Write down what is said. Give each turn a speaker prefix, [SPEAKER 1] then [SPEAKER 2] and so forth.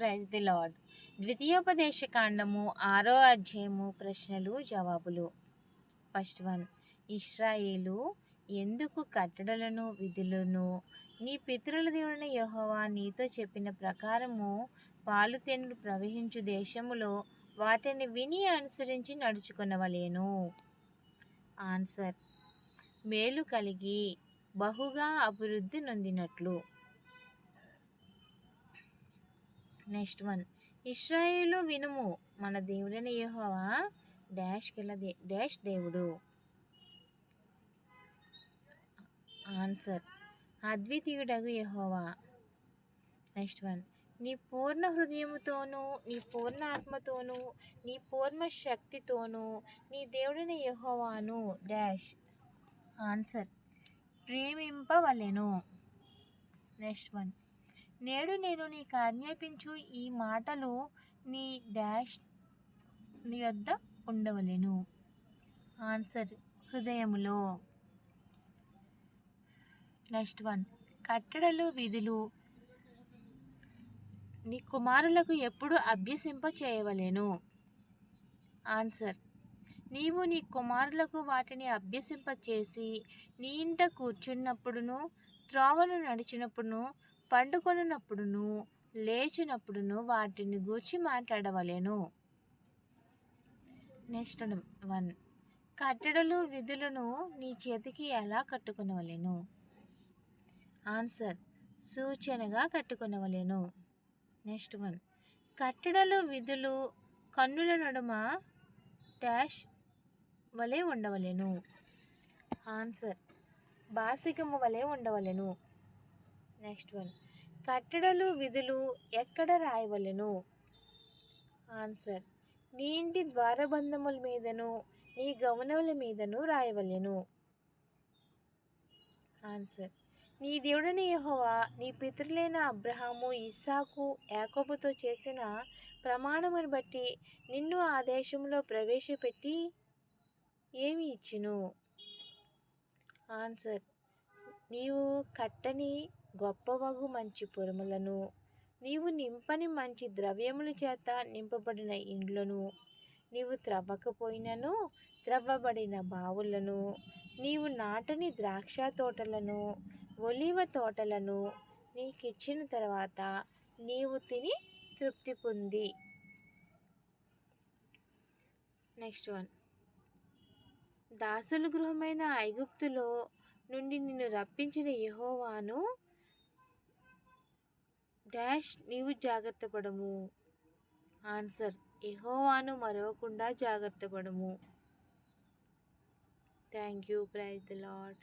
[SPEAKER 1] Praise the lord. ద్వితీయోపదేశ కాండము ఆరో అధ్యాయము ప్రశ్నలు జవాబులు. First one. ఇస్రాయేలు ఎందుకు కట్టడలను విధులను? నీ పితరుల దేవుడిన యోహవా నీతో చెప్పిన ప్రకారము పాలు ప్రవహించు దేశములో వాటిని విని అనుసరించి నడుచుకునవలేను. ఆన్సర్. మేలు కలిగి బహుగా అభివృద్ధి నొందినట్లు. Next one. ఇస్రాయేలు వినుము మన దేవుడైన యహోవా డాష్ కిల డాష్ దేవుడు. ఆన్సర్. అద్వితీయుడగు యహోవా. Next one. నీ పూర్ణ హృదయముతోనూ నీ పూర్ణ ఆత్మతోనూ నీ పూర్ణ శక్తితోనూ నీ దేవుడిని యహోవాను డాష్. ఆన్సర్. ప్రేమింపవలెను. Next one. నేడు నేను నీకు ఆజ్ఞాపించు ఈ మాటలు నీ డాష్ నీ వద్ద ఉండవలెను. ఆన్సర్ హృదయములో. Next one. కట్టడలు విధులు. నీ కుమారులకు ఎప్పుడు అభ్యసింప చేయవలేను. ఆన్సర్. నీవు నీ కుమారులకు వాటిని అభ్యసింప చేసి నీ ఇంట కూర్చున్నప్పుడును త్రోవను నడిచినప్పుడును పండుకొనున్నప్పుడును లేచినప్పుడును వాటిని గూర్చి మాట్లాడవలెను. నెక్స్ట్ వన్ కట్టడలు విధులను నీ చేతికి ఎలా కట్టుకునవలేను? ఆన్సర్ సూచనగా కట్టుకునవలెను. Next one. కట్టడలు విధులు కన్నుల నడుమ డాష్ వలె ఉండవలెను. ఆన్సర్ బాసికము వలె ఉండవలెను. Next one. కట్టడలు విధులు ఎక్కడ రాయవలెను? ఆన్సర్. నీ ఇంటి ద్వారబంధముల మీదను నీ గమనముల మీదను రాయవలెను. ఆన్సర్. నీ దేవుడని యహోవా నీ పితరులైన అబ్రహాము ఇస్సాకు యాకోబుతో చేసిన ప్రమాణమును బట్టి నిన్ను ఆ దేశంలో ప్రవేశపెట్టి ఏమి ఇచ్చును? ఆన్సర్. నీవు కట్టని గొప్పవగు మంచి పురుములను నీవు నింపని మంచి ద్రవ్యముల చేత నింపబడిన ఇండ్లను నీవు త్రవ్వకపోయినను త్రవ్వబడిన బావులను నీవు నాటని ద్రాక్ష తోటలను ఒలివ తోటలను నీకిచ్చిన తర్వాత నీవు తిని తృప్తి పొంది. Next one. దాసుల గృహమైన ఐగుప్తులో నుండి నిన్ను రప్పించిన యహోవాను డాష్ నీవు జాగ్రత్త పడము ఆన్సర్ యహోవాను మరవకుండా జాగ్రత్త పడము thank you praise the Lord